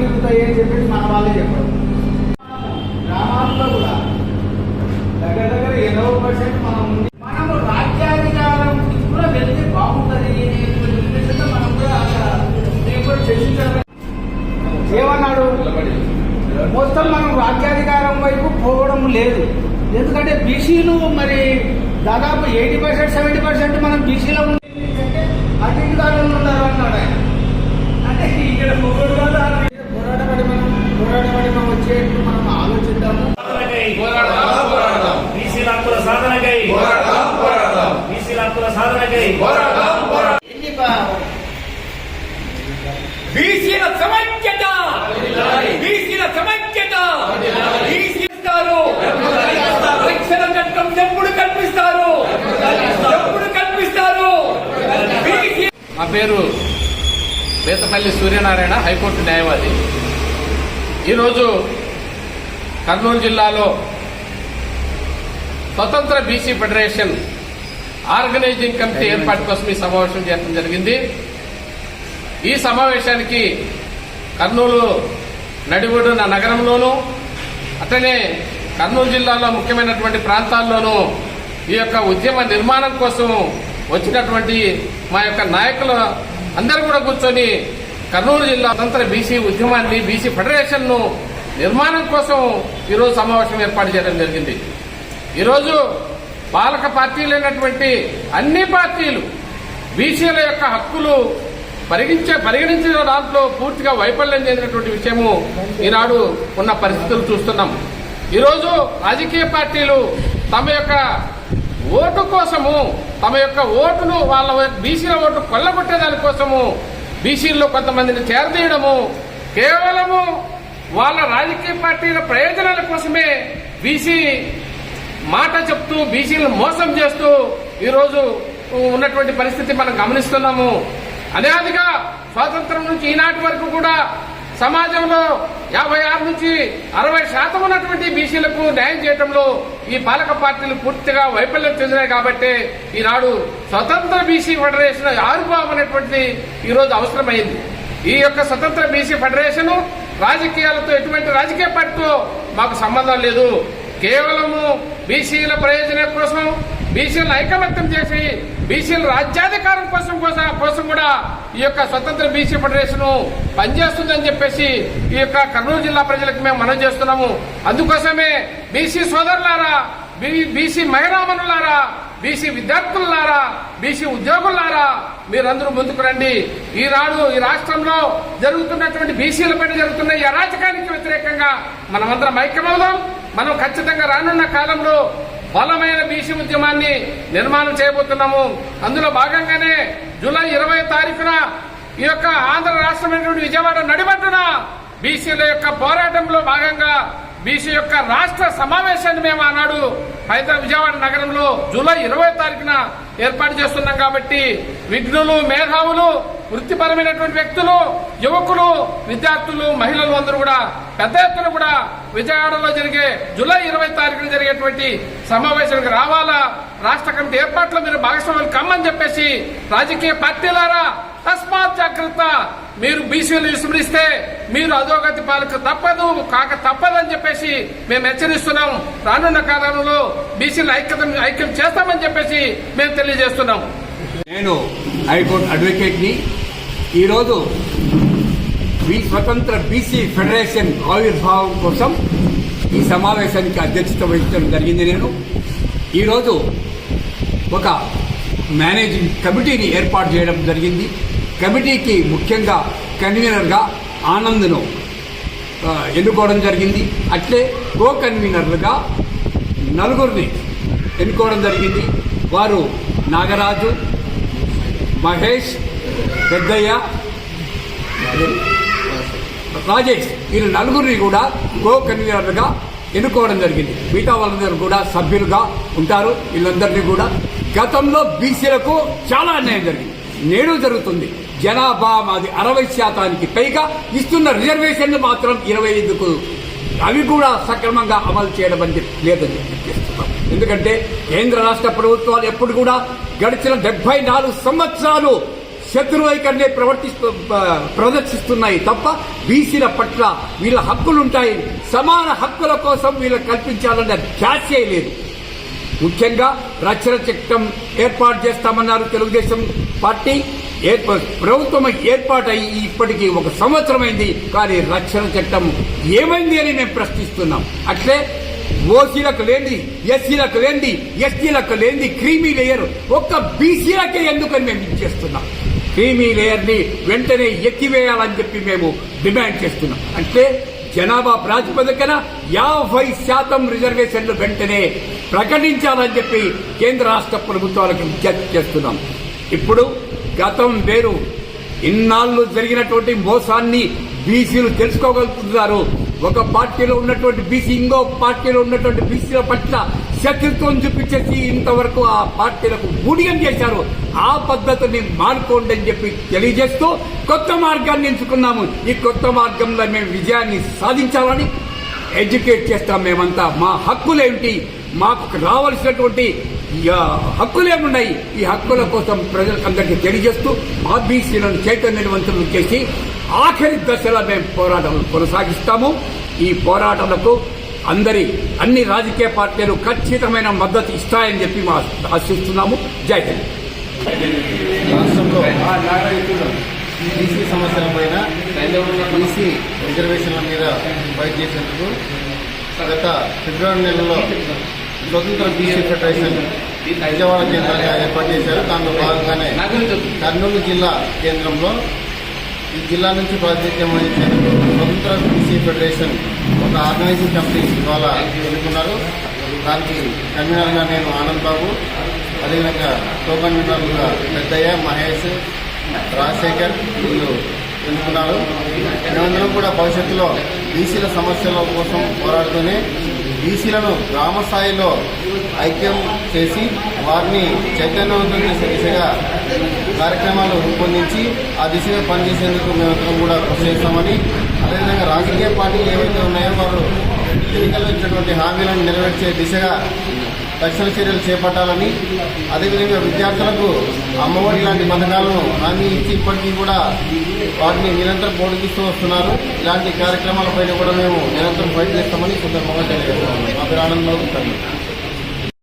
మిగులుతాయి అని చెప్పేసి మన వాళ్ళే చెప్పారు. గ్రామాల్లో కూడా దగ్గర దగ్గర ఎనభై పర్సెంట్ మనం ఉంది. మనము రాజ్యాధికారం కూడా వెళ్తే బాగుంటుంది మనం కూడా అక్కడ కూడా చర్చించాలి. ఏమన్నాడు? మొత్తం మనం రాజ్యాధికారం వైపు పోవడం లేదు. ఎందుకంటే బీసీలు మరి దాదాపు ఎయిటీ పర్సెంట్ సెవెంటీ పర్సెంట్ మనం బీసీలో అధికారంలో ఉన్నారు అన్నాడు ఆయన. అంటే ఇక్కడ పొగడు మనం పోరాటపడి మనం వచ్చేట్లు మనం ఆలోచిద్దాము సాధనకై పోరాడదాం పోరాడదాం బీసీల హక్కుల సాధనకై. పోరాడదాం పోరాడదాం బీసీల హక్కుల సాధనకై. పోరాడదాం పోరాడదాం ఎన్ని ప- బీసీల సమైక్యత. బీసీల సమైక్యత. బీసీస్తారు రక్షణ చట్టం ఎప్పుడు కల్పిస్తారు. ఎప్పుడు కల్పిస్తారు. బీసీ మా పేరు బేతపల్లి సూర్యనారాయణ హైకోర్టు న్యాయవాది. ఈరోజు కర్నూలు జిల్లాలో స్వతంత్ర బీసీ ఫెడరేషన్ ఆర్గనైజింగ్ కమిటీ ఏర్పాటు కోసం ఈ సమావేశం చేయడం జరిగింది. ఈ సమావేశానికి కర్నూలు నడిబొడ్డున నగరంలోనూ అట్లనే కర్నూలు జిల్లాలో ముఖ్యమైనటువంటి ప్రాంతాల్లోనూ ఈ యొక్క ఉద్యమ నిర్మాణం కోసం వచ్చినటువంటి మా యొక్క నాయకులు అందరూ కూడా కూర్చొని కర్నూలు జిల్లా స్వతంత్ర బీసీ ఉద్యమాన్ని బీసీ ఫెడరేషన్ను నిర్మాణం కోసం ఈరోజు సమావేశం ఏర్పాటు చేయడం జరిగింది. ఈరోజు పాలక పార్టీలైనటువంటి అన్ని పార్టీలు బీసీల యొక్క హక్కులు పరిగించే పరిగణించిన దాంట్లో పూర్తిగా వైఫల్యం చెందినటువంటి విషయము ఈనాడు ఉన్న పరిస్థితులు చూస్తున్నాం. ఈరోజు రాజకీయ పార్టీలు తమ యొక్క ఓటు కోసము తమ యొక్క ఓటును వాళ్ళ బీసీల ఓటు కొల్లగొట్టే దానికోసము బీసీల్లో కొంతమందిని చేరదీయడము కేవలము వాళ్ళ రాజకీయ పార్టీల ప్రయోజనాల కోసమే బీసీ మాట చెప్తూ బీసీలను మోసం చేస్తూ ఈరోజు ఉన్నటువంటి పరిస్థితి మనం గమనిస్తున్నాము. అనాదిగా స్వాతంత్రం నుంచి ఈనాటి వరకు కూడా సమాజంలో యాభై ఆరు నుంచి అరవై శాతం ఉన్నటువంటి బీసీలకు న్యాయం చేయడంలో ఈ పాలక పార్టీలు పూర్తిగా వైఫల్యం చెందినాయి కాబట్టి ఈనాడు స్వతంత్ర బీసీ ఫెడరేషన్ ఆవిర్భావం అనేటువంటిది ఈరోజు అవసరమైంది. ఈ యొక్క స్వతంత్ర బీసీ ఫెడరేషన్ రాజకీయాలతో ఎటువంటి రాజకీయ పార్టీతో మాకు సంబంధం లేదు. కేవలము బీసీల ప్రయోజనం కోసం బీసీలను ఐకమత్యం చేసి బీసీల రాజ్యాధికారం కోసం కోసం కోసం కూడా ఈ యొక్క స్వతంత్ర బీసీ ఫెడరేషన్ పనిచేస్తుందని చెప్పేసి ఈ యొక్క కర్నూలు జిల్లా ప్రజలకు మేము మనం చేస్తున్నాము. అందుకోసమే బీసీ సోదరులారా బీసీ మహిళామణులారా బీసీ విద్యార్థులారా బీసీ ఉద్యోగులారా మీరందరూ ముందుకు రండి. ఈనాడు ఈ రాష్ట్రంలో జరుగుతున్నటువంటి బీసీల పైన జరుగుతున్న ఈ అరాచకానికి వ్యతిరేకంగా మనమందరం ఐక్యమవుదాం. మనం ఖచ్చితంగా రానున్న కాలంలో బలమైన బీసీ ఉద్యమాన్ని నిర్మాణం చేయబోతున్నాము. అందులో భాగంగానే జూలై ఇరవై తారీఖున ఈ యొక్క ఆంధ్ర రాష్ట్రమైనటువంటి విజయవాడ నడిబట్టున బీసీల యొక్క పోరాటంలో భాగంగా బీసీ యొక్క రాష్ట్ర సమావేశాన్ని మేము ఆనాడు హైదరాబాద్ విజయవాడ నగరంలో జూలై ఇరవై తారీఖున ఏర్పాటు చేస్తున్నాం కాబట్టి విఘ్నులు మేధావులు వృత్తిపరమైనటువంటి వ్యక్తులు యువకులు విద్యార్థులు మహిళలు అందరూ కూడా పెద్ద ఎత్తున కూడా విజయవాడలో జరిగే జూలై ఇరవై తారీఖున జరిగేటువంటి సమావేశానికి రావాలా? రాష్ట్ర కమిటీ ఏర్పాట్లో మీరు భాగస్వాములు కమ్మని చెప్పేసి రాజకీయ పార్టీలారా తస్మాత్ జాగ్రత్త. మీరు బీసీలు విస్మరిస్తే మీరు అధోగతి పాలకు తప్పదు కాక తప్పదని చెప్పేసి మేము హెచ్చరిస్తున్నాం. రానున్న కాలంలో బీసీలు ఐక్యత ఐక్యం చేస్తామని చెప్పేసి మేము తెలియజేస్తున్నాం. నేను హైకోర్టు అడ్వకేట్ని. ఈరోజు బీ స్వతంత్ర బీసీ ఫెడరేషన్ ఆవిర్భావం కోసం ఈ సమావేశానికి అధ్యక్షత వహించడం జరిగింది నేను. ఈరోజు ఒక మేనేజింగ్ కమిటీని ఏర్పాటు చేయడం జరిగింది. కమిటీకి ముఖ్యంగా కన్వీనర్గా ఆనంద్ను ఎన్నుకోవడం జరిగింది. అట్లే కో కన్వీనర్లుగా నలుగురిని ఎన్నుకోవడం జరిగింది. వారు నాగరాజు మహేష్ పెద్దయ్య రాజేష్ వీళ్ళు నలుగురిని కూడా కో కన్వీనర్లుగా ఎన్నుకోవడం జరిగింది. మిగతా వాళ్ళందరూ కూడా సభ్యులుగా ఉంటారు. వీళ్ళందరినీ కూడా గతంలో బీసీలకు చాలా అన్యాయం జరిగింది. నేడు జరుగుతుంది. జనాభా మాది అరవై శాతానికి పైగా ఇస్తున్న రిజర్వేషన్లు మాత్రం ఇరవై ఐదుకు అవి కూడా సక్రమంగా అమలు చేయడం అనేది లేదని చెప్పి ఎందుకంటే కేంద్ర రాష్ట్ర ప్రభుత్వాలు ఎప్పుడు కూడా గడిచిన డెబ్బై నాలుగు సంవత్సరాలు శత్రువైకన్నే ప్రవర్తిస్తూ ప్రదర్శిస్తున్నాయి తప్ప బీసీల పట్ల వీళ్ళ హక్కులుంటాయి. సమాన హక్కుల కోసం వీళ్ళకి కల్పించాలన్న ధ్యాసే లేదు. ముఖ్యంగా రక్షణ చట్టం ఏర్పాటు చేస్తామన్నారు తెలుగుదేశం పార్టీ. ప్రభుత్వం ఏర్పాటై ఇప్పటికీ ఒక సంవత్సరమైంది కానీ రక్షణ చట్టం ఏమైంది అని మేము ప్రశ్నిస్తున్నాం. అట్లే ఓసీలకు లేనిది ఎస్సీలకు లేనిది ఎస్టీలకు లేనిది క్రీమీ లేయర్ ఒక్క బీసీలకే ఎందుకని మేము ఇచ్చేస్తున్నాం క్రీమీ లేయర్ని వెంటనే ఎత్తివేయాలని చెప్పి మేము డిమాండ్ చేస్తున్నాం. అంటే జనాభా ప్రాతిపదికన యాభై శాతం రిజర్వేషన్లు వెంటనే ప్రకటించాలని చెప్పి కేంద్ర రాష్ట్ర ప్రభుత్వాలకు విజ్ఞప్తి చేస్తున్నాం. ఇప్పుడు గతం వేరు. ఇన్నాళ్ళు జరిగినటువంటి మోసాన్ని బీసీలు తెలుసుకోగలుగుతున్నారు. ఒక పార్టీలో ఉన్నటువంటి బీసీ ఇంకో పార్టీలో ఉన్నటువంటి బీసీల పట్ల శత్రుత్వం చూపించేసి ఇంతవరకు ఆ పార్టీలకు బూడిగం చేశారు. ఆ పద్ధతిని మానుకోండి అని చెప్పి తెలియజేస్తూ కొత్త మార్గాన్ని ఎంచుకున్నాము. ఈ కొత్త మార్గంలో మేము విజయాన్ని సాధించాలని ఎడ్యుకేట్ చేస్తాం మేమంతా. మా హక్కులేమిటి? మాకు రావాల్సినటువంటి హక్కులేమున్నాయి? ఈ హక్కుల కోసం ప్రజలకందరికీ తెలియజేస్తూ మా బీసీలను చైతన్యవంతులు చేసి ఆఖరి దశలో మేము పోరాటం కొనసాగిస్తాము. ఈ పోరాటాలకు అందరి అన్ని రాజకీయ పార్టీలు ఖచ్చితమైన మద్దతు ఇస్తాయని చెప్పి మా ఆశిస్తున్నాము. జై హింద్. రాష్ట్రంలో బీసీ సమస్యల పైన బీసీ రిజర్వేషన్ల మీద ఫైట్ చేసేందుకు గత ఫిబ్రవరి నెలలో స్వతంత్ర బీసీ ఫెడరేషన్ విజయవాడ కేంద్రంగా ఏర్పాటు చేశారు. దానిలో భాగంగానే కర్నూలు జిల్లా కేంద్రంలో ఈ జిల్లా నుంచి ప్రాతినిధ్యం వహించేందుకు స్వతంత్ర బీసీ ఫెడరేషన్ ఒక ఆర్గనైజింగ్ కమిటీ ఇవాళ ఎన్నుకున్నారు. దానికి కన్వీనర్గా నేను ఆనంద్ బాబు అదేవిధంగా కో కన్వీనర్లుగా పెద్దయ్య మహేష్ రాజశేఖర్ వీళ్ళు ఎన్నుకున్నారు. మేమందరం కూడా భవిష్యత్తులో బీసీల సమస్యల కోసం పోరాడుతూనే బీసీలను గ్రామ స్థాయిలో ఐక్యం చేసి వారిని చైతన్యవంతం చేసే దిశగా కార్యక్రమాలు రూపొందించి ఆ దిశగా పనిచేసేందుకు మేమందరం కూడా కృషి చేస్తామని అదేవిధంగా రాజకీయ పార్టీలు ఏవైతే ఉన్నాయో వారు ఎన్నికల్లో ఇచ్చినటువంటి హామీలను నెరవేర్చే దిశగా తక్షణ చర్యలు చేపట్టాలని అదేవిధంగా విద్యార్థులకు అమ్మఒడి లాంటి పథకాలను హామీ ఇచ్చి ఇప్పటికీ కూడా వాటిని నిరంతరం పొడిగిస్తూ వస్తున్నారు. ఇలాంటి కార్యక్రమాలపైన కూడా మేము నిరంతరం ఫైట్ చేస్తామని సందర్భంగా తెలియజేస్తున్నాము. మా పేరు ఆనంద్